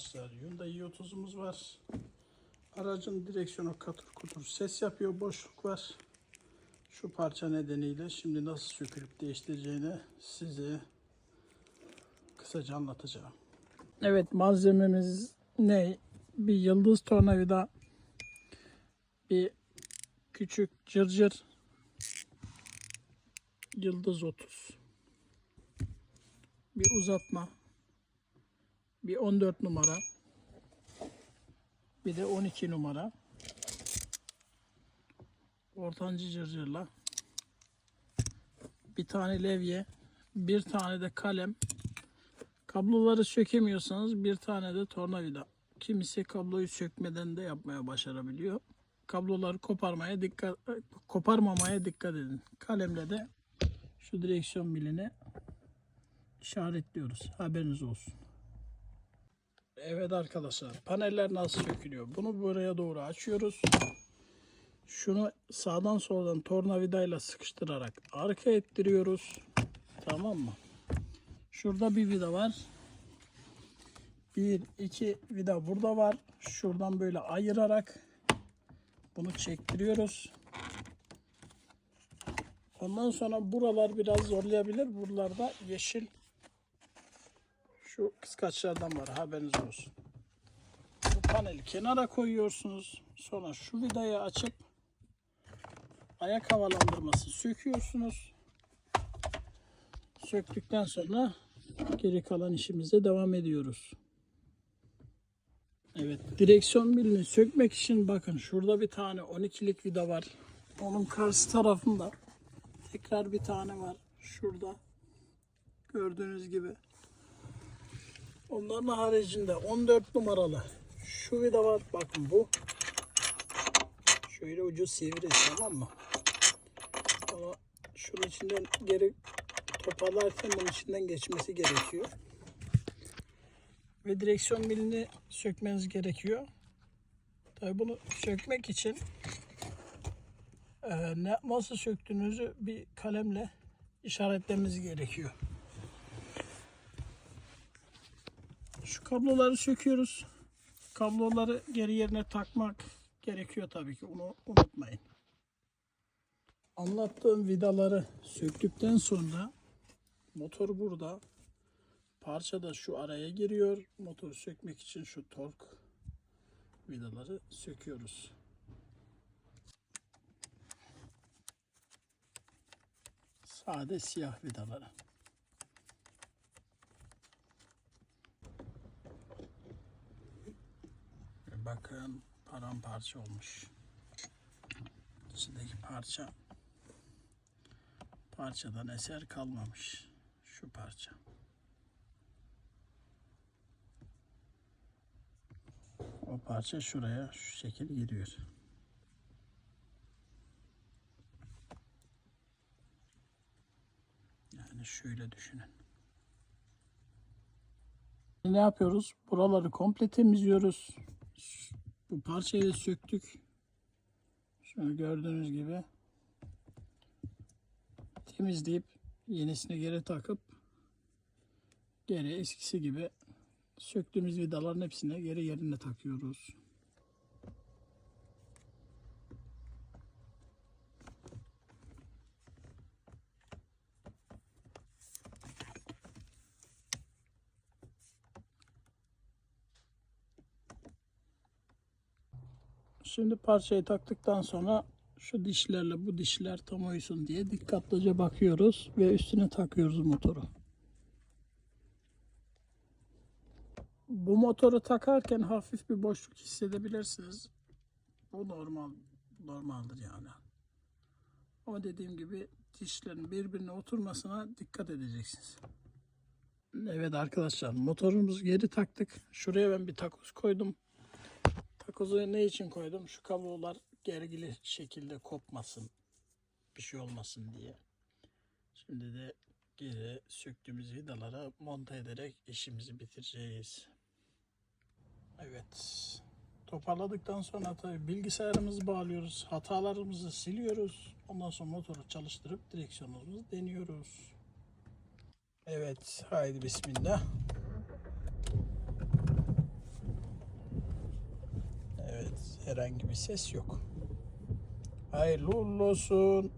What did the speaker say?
arkadaşlar. Hyundai i30'umuz var. Aracın direksiyonu katır kutur ses yapıyor. Boşluk var. Şu parça nedeniyle şimdi nasıl sökülüp değiştireceğini size kısaca anlatacağım. Evet malzememiz ne? Bir yıldız tornavida, bir küçük cırcır, yıldız 30, bir uzatma, bir 14 numara, bir de 12 numara. Ortancı cırcırla, bir tane levye, bir tane de kalem, Kabloları sökemiyorsanız bir tane de tornavida. Kimisi kabloyu sökmeden de yapmaya başarabiliyor. Kabloları koparmaya dikkat koparmamaya dikkat edin. Kalemle de şu direksiyon biline işaretliyoruz. Haberiniz olsun. Evet arkadaşlar paneller nasıl sökülüyor? Bunu buraya doğru açıyoruz. Şunu sağdan soldan tornavidayla sıkıştırarak arka ettiriyoruz. Tamam mı? Şurada bir vida var. Bir, iki vida burada var. Şuradan böyle ayırarak bunu çektiriyoruz. Ondan sonra buralar biraz zorlayabilir. Buralarda yeşil şu kıskaçlardan var. Haberiniz olsun. Bu paneli kenara koyuyorsunuz. Sonra şu vidayı açıp ayak havalandırması söküyorsunuz. Söktükten sonra geri kalan işimize devam ediyoruz. Evet, direksiyon milini sökmek için bakın şurada bir tane 12'lik vida var. Onun karşı tarafında tekrar bir tane var. Şurada. Gördüğünüz gibi. Onların haricinde 14 numaralı şu vida var. Bakın bu. Şöyle ucu sivri tamam mı? Ama şunun içinden geri toparlarken bunun içinden geçmesi gerekiyor. Ve direksiyon milini sökmeniz gerekiyor. Tabii bunu sökmek için e, ne nasıl söktüğünüzü bir kalemle işaretlemeniz gerekiyor. Şu kabloları söküyoruz. Kabloları geri yerine takmak gerekiyor tabii ki. Onu unutmayın. Anlattığım vidaları söktükten sonra motor burada. Parça da şu araya giriyor. Motoru sökmek için şu tork vidaları söküyoruz. Sade siyah vidaları. Bakın paramparça olmuş. İçindeki parça parçadan eser kalmamış. Şu parça. O parça şuraya şu şekil giriyor. Yani şöyle düşünün. Ne yapıyoruz? Buraları komple temizliyoruz. Bu parçayı söktük. Şöyle gördüğünüz gibi temizleyip yenisini geri takıp geri eskisi gibi söktüğümüz vidaların hepsini geri yerine takıyoruz. Şimdi parçayı taktıktan sonra şu dişlerle bu dişler tam uysun diye dikkatlice bakıyoruz ve üstüne takıyoruz motoru. Bu motoru takarken hafif bir boşluk hissedebilirsiniz. Bu normal normaldir yani. Ama dediğim gibi dişlerin birbirine oturmasına dikkat edeceksiniz. Evet arkadaşlar motorumuzu geri taktık. Şuraya ben bir takoz koydum. Takozu ne için koydum? Şu kablolar gergili şekilde kopmasın. Bir şey olmasın diye. Şimdi de geri söktüğümüz vidalara monte ederek işimizi bitireceğiz. Evet. Toparladıktan sonra tabii bilgisayarımızı bağlıyoruz. Hatalarımızı siliyoruz. Ondan sonra motoru çalıştırıp direksiyonumuzu deniyoruz. Evet. Haydi bismillah. Herhangi bir ses yok. Hayırlı olsun.